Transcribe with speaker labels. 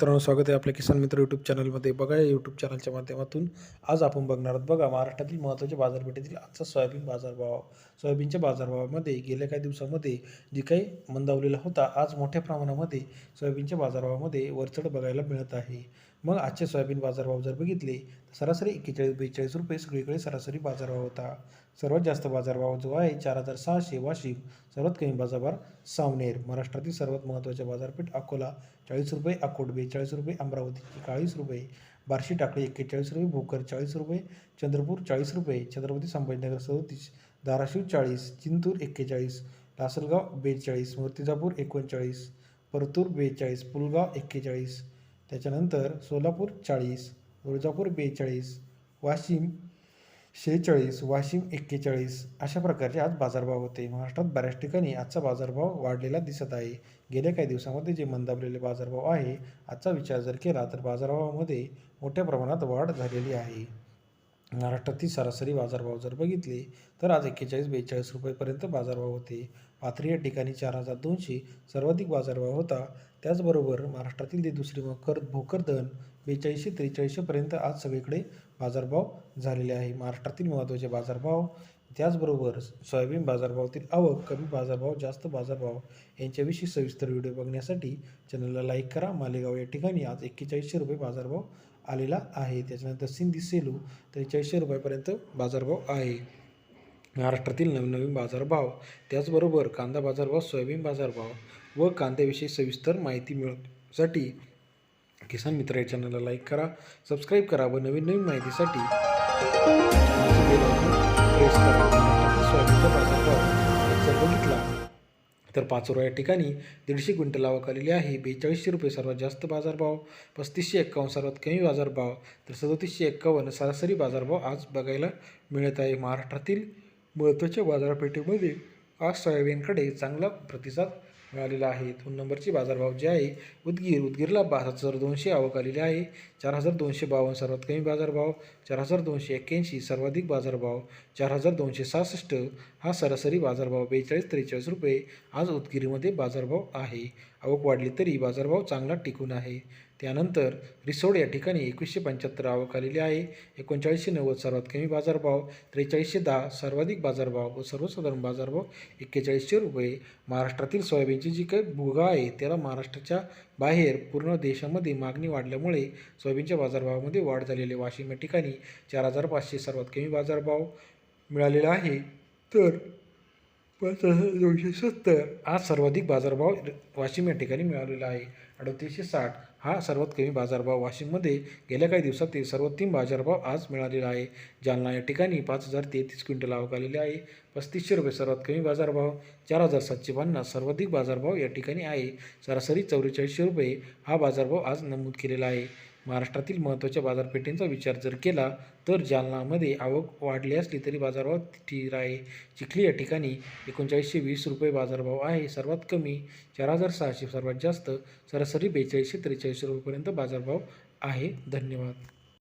Speaker 1: मित्रांनो स्वागत आहे आपल्या किसान मित्र यूट्यूब चॅनलमध्ये बघा या यूट्यूब चॅनलच्या माध्यमातून आज आपण बघणार आहोत बघा महाराष्ट्रातील महत्त्वाच्या बाजारपेठेतील आजचा सोयाबीन बाजारभाव. सोयाबीनच्या बाजारभावामध्ये गेल्या काही दिवसामध्ये जी काही मंदावलेला होता आज मोठ्या प्रमाणामध्ये सोयाबीनच्या बाजारभावामध्ये वरचढ बघायला मिळत आहे. मग आजचे सोयाबीन बाजारभाव जर बघितले तर सरासरी एक्केचाळीस बेचाळीस रुपये सगळीकडे सरासरी बाजारभाव होता. सर्वात जास्त बाजारभाव जो आहे चार हजार सहाशे वाशिम सर्वात कमी बाजारभाव सावनेर. महाराष्ट्रातील सर्वात महत्त्वाच्या बाजारपेठ अकोला चाळीस रुपये अकोट बेचाळीस रुपये अमरावती चाळीस रुपये बार्शी टाकळी एक्केचाळीस रुपये भोकर चाळीस रुपये चंद्रपूर चाळीस रुपये छत्रपती संभाजीनगर सदतीस धाराशिव चाळीस चिंतूर एक्केचाळीस लासलगाव बेचाळीस मूर्तिजापूर एकोणचाळीस परतूर बेचाळीस पुलगाव एक्केचाळीस त्याच्यानंतर सोलापूर चाळीस तुळजापूर बेचाळीस वाशिम शेहेचाळीस वाशिम एक्केचाळीस अशा प्रकारचे आज बाजारभाव होते. महाराष्ट्रात बऱ्याच ठिकाणी आजचा बाजारभाव वाढलेला दिसत आहे. गेल्या काही दिवसामध्ये जे मंदावलेले बाजारभाव आहे आजचा विचार जर केला तर बाजारभावामध्ये मोठ्या प्रमाणात वाढ झालेली आहे. महाराष्ट्रातील सरासरी बाजारभाव जर बघितले तर आज एक्केचाळीस बेचाळीस रुपयेपर्यंत बाजारभाव होते. पाथरी या ठिकाणी चार हजार दोनशे सर्वाधिक बाजारभाव होता. त्याचबरोबर महाराष्ट्रातील ते दुसरी मकर भोकरदन बेचाळीसशे त्रेचाळीसशेपर्यंत आज सगळीकडे बाजारभाव झालेले आहे. महाराष्ट्रातील महत्त्वाचे बाजारभाव त्याचबरोबर सोयाबीन बाजारभावातील आवक कमी बाजारभाव जास्त बाजारभाव यांच्याविषयी सविस्तर व्हिडिओ बघण्यासाठी चॅनलला लाईक करा. मालेगाव या ठिकाणी आज एक्केचाळीसशे रुपये बाजारभाव आलेला आहे. त्याच्यानंतर सिंधी सेलू त्रेचाळीसशे रुपयापर्यंत बाजारभाव आहे. महाराष्ट्रातील नवीन नवीन बाजारभाव त्याचबरोबर कांदा बाजारभाव सोयाबीन बाजारभाव व कांद्याविषयी सविस्तर माहिती मिळवण्यासाठी किसान मित्र या चॅनलला लाईक करा सबस्क्राईब करा व नवीन नवीन माहितीसाठी प्रेस करा. सोयाबीनचा बाजारभाव बघितला. तर पाचोरा या ठिकाणी दीडशे क्विंटल आवक आलेली आहे. बेचाळीसशे रुपये सर्वात जास्त बाजारभाव पस्तीसशे एक्कावन्न सर्वात कमी बाजारभाव तर सदोतीसशे एक्कावन्न सरासरी बाजारभाव आज बघायला मिळत आहे. महाराष्ट्रातील महत्त्वाच्या बाजारपेठेमध्ये आज सोयाबीनकडे चांगला प्रतिसाद मिळालेला आहे. दोन नंबरचे बाजारभाव जे आहे उदगीर उदगीरला पाच हजार दोनशे आवक आलेली आहे. चार हजार दोनशे बावन्न सर्वात कमी बाजारभाव चार हजार दोनशे एक्क्याऐंशी सर्वाधिक बाजारभाव चार हजार दोनशे सहासष्ट हा सरासरी बाजारभाव बेचाळीस त्रेचाळीस रुपये आज उदगीरमध्ये बाजारभाव आहे. आवक वाढली तरी बाजारभाव चांगला टिकून आहे. त्यानंतर रिसोड या ठिकाणी एकवीसशे पंच्याहत्तर आवक आलेली आहे. एकोणचाळीसशे नव्वद सर्वात कमी बाजारभाव त्रेचाळीसशे दहा सर्वाधिक बाजारभाव व सर्वसाधारण बाजारभाव एक्केचाळीसशे रुपये. महाराष्ट्रातील सोयाबीनची जी काही भुगा आहे त्याला महाराष्ट्राच्या बाहेर पूर्ण देशामध्ये मागणी वाढल्यामुळे सोयाबीनच्या बाजारभावामध्ये वाढ झालेली आहे. वाशिम या ठिकाणी चार हजार पाचशे सर्वात कमी बाजारभाव मिळालेला आहे. तर पाच हजार दोनशे सत्तर आज सर्वाधिक बाजारभाव वाशिम या ठिकाणी मिळालेला आहे. अडतीसशे साठ हा सर्वात कमी बाजारभाव वाशिममध्ये गेल्या काही दिवसातील सर्वोत्तम बाजारभाव आज मिळालेला आहे. जालना या ठिकाणी पाच हजार तेहतीस क्विंटल आवक आलेले आहे. पस्तीसशे रुपये सर्वात कमी बाजारभाव चार हजार सातशे पन्नास सर्वाधिक बाजारभाव या ठिकाणी आहे. सरासरी चौवेचाळीसशे रुपये हा बाजारभाव आज नमूद केलेला आहे. महाराष्ट्रातील महत्त्वाच्या बाजारपेठेंचा विचार जर केला तर जालनामध्ये आवक वाढली असली तरी बाजारभाव स्थिर आहे. चिखली या ठिकाणी एकोणचाळीसशे वीस रुपये बाजारभाव आहे. सर्वात कमी चार हजार सहाशे सर्वात जास्त सरासरी बेचाळीसशे त्रेचाळीसशे रुपयेपर्यंत बाजारभाव आहे. धन्यवाद.